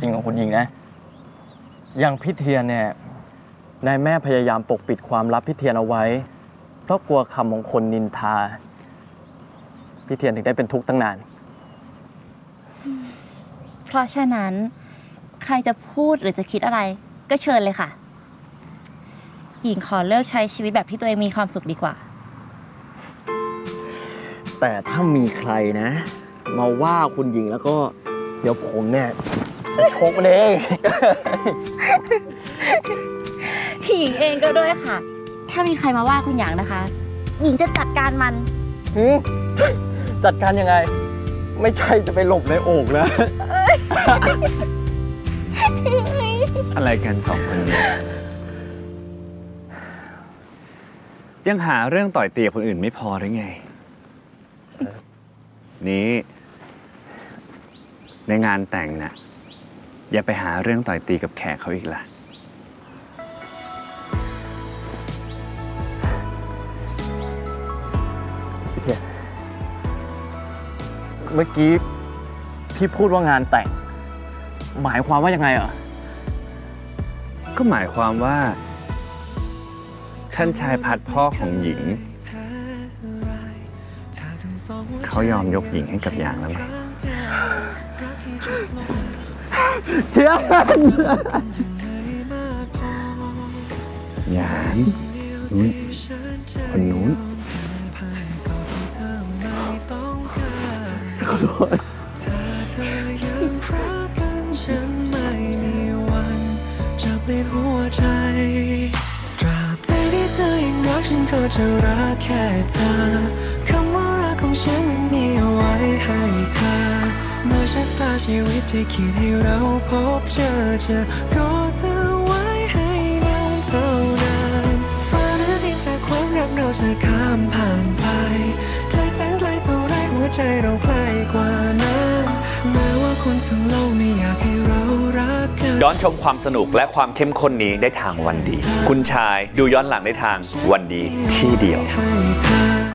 จริงของคุณหญิงนะ อย่างพี่เทียนเนี่ย นายแม่พยายามปกปิดความลับพี่เทียนเอาไว้ เพราะกลัวคำของคนนินทาพี่เทียนถึงได้เป็นทุกข์ตั้งนาน เพราะฉะนั้น ใครจะพูดหรือจะคิดอะไร ก็เชิญเลยค่ะ หญิงขอเลิกใช้ชีวิตแบบที่ตัวเองมีความสุขดีกว่า แต่ถ้ามีใครนะ มาว่าคุณหญิงแล้วก็ เดี๋ยวผมเนี่ยจะ ชกมันเอง หญิงเองก็ด้วยค่ะ ถ้ามีใครมาว่าคุณหยางนะคะ หญิงจะจัดการมัน หืมจัดการยังไง ไม่ใช่จะไปหลบในโอ่งนะ อะไรกันสองคนนี้ยังหาเรื่องต่อยตีกับคนอื่นไม่พอหรือไง นี่ ในงานแต่งน่ะ อย่าไปหาเรื่องต่อยตีกับแขกเขาอีกล่ะพี่เทียนเมื่อกี้พี่พูดว่างานแต่ง หมายความว่ายังไงเหรอ ก็หมายความว่าท่านชายพัดพ่อของหญิง เขายอมยกหญิงให้กับหยางแล้วไหม เทียนหยางนู้นคนนู้นขอโทษถ้าเธอยังรักกันฉันไม่มีวันจะเปลี่ยนหัวใจตราบใดที่เธอยังรักฉันก็จะรักแค่เธอคำว่ารักของฉันนั้นมี ชีวิตที่คิดให้เราพบเจอเจะรอเธอไว้ให้นานเท่านานฟ้าหรือดินจากความรักเราจะข้ามผ่านไปไกลแสนไกลเท่าไรหัวใจเราใกล้กว่านั้นแม้ว่าคนทั้งโลกไม่อยากให้เรารักกัน ย้อนชมความสนุกและความเข้มข้นนี้ได้ทางวันดี คุณชายดูย้อนหลังได้ทางวันดีที่เดียว ให้เธอ